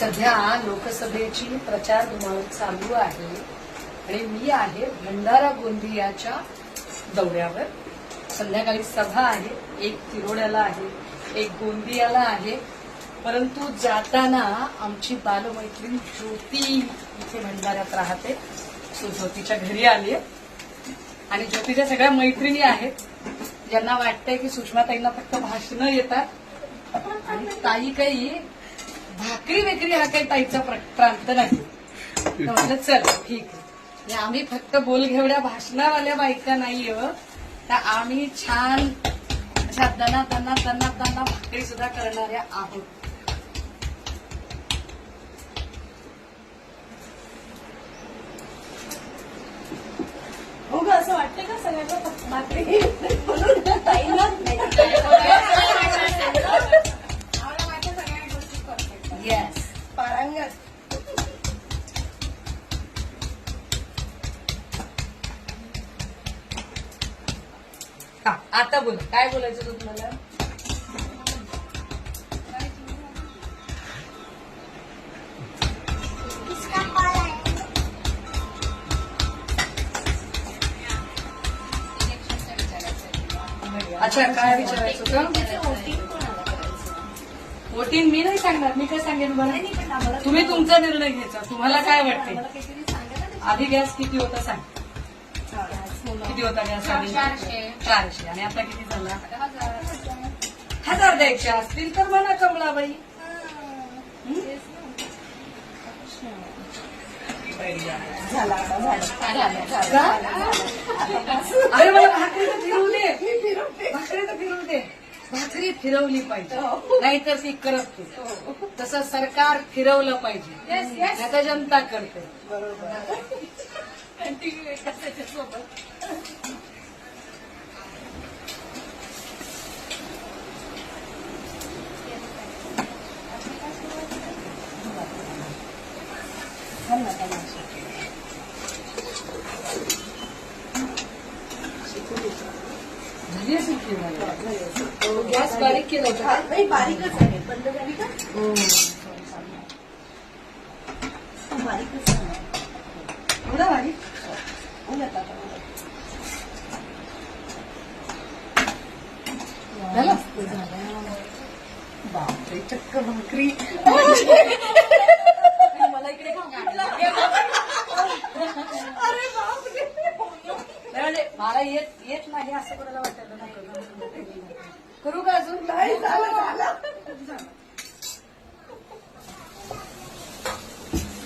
सध्या लोकसभेची प्रचार धुमाळ चालू आहे आणि मी आहे भंडारा गोंदियाच्या दौऱ्यावर. संध्याकाळी सभा आहे एक तिरोड्याला आहे एक गोंदियाला आहे. परंतु जाताना आमची बालमैत्रीण ज्योती इथे भंडाऱ्यात राहते. सो ज्योतीच्या घरी आली आणि ज्योतीच्या सगळ्या मैत्रिणी आहेत. ज्यांना वाटतंय की सुषमाताईंना फक्त भाषणं येतात. आणि ताई काही भाकरी वेकरी हा काही ताईचा प्रांत नाही. म्हटलं चल ठीक आहे. म्हणजे आम्ही फक्त बोलघेवड्या भाषणावाल्या बायका नाही हो. तर आम्ही छान अशा दना दना दना दना भाकरी सुद्धा करणाऱ्या आहोत. हो ग असं वाटतं का सगळ्यांना भाकरी? येस पारंगत आता बोल. काय बोलायचं होतं तुम्हाला? अच्छा काय विचारायचं होतं? वोटिंग मी नाही सांगणार मी काय सांगेन बरं तुम्ही तुमचा निर्णय घ्यायचा तुम्हाला काय वाटते आधी गॅस किती होता सांग. किती होता गॅस? आधी चारशे. आणि आता किती झाला? हजार. द्यायचे असतील तर म्हणा कमलाबाई? अरे मला भाकरी तर फिरवू दे. भाकरी तर फिरवू दे. भाकरी फिरवली पाहिजे. नाहीतर ती करत. तसं सरकार फिरवलं पाहिजे. तर जनता करते. झाली असेल फिरवायला. गॅस बारीक केला होता हा, नाही बारीकच आहे बंद झाली का हो. बारीकच आहे एवढा बारीक उलट आता, उलट. झालं बापरे चक्क भाकरी मला इकडे अरे बापरे म्हणजे मला येत नाही असं कोणाला वाटायला नको करू का अजून? नाही झालं झालं.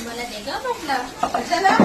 मला दे का म्हटलं. कशाला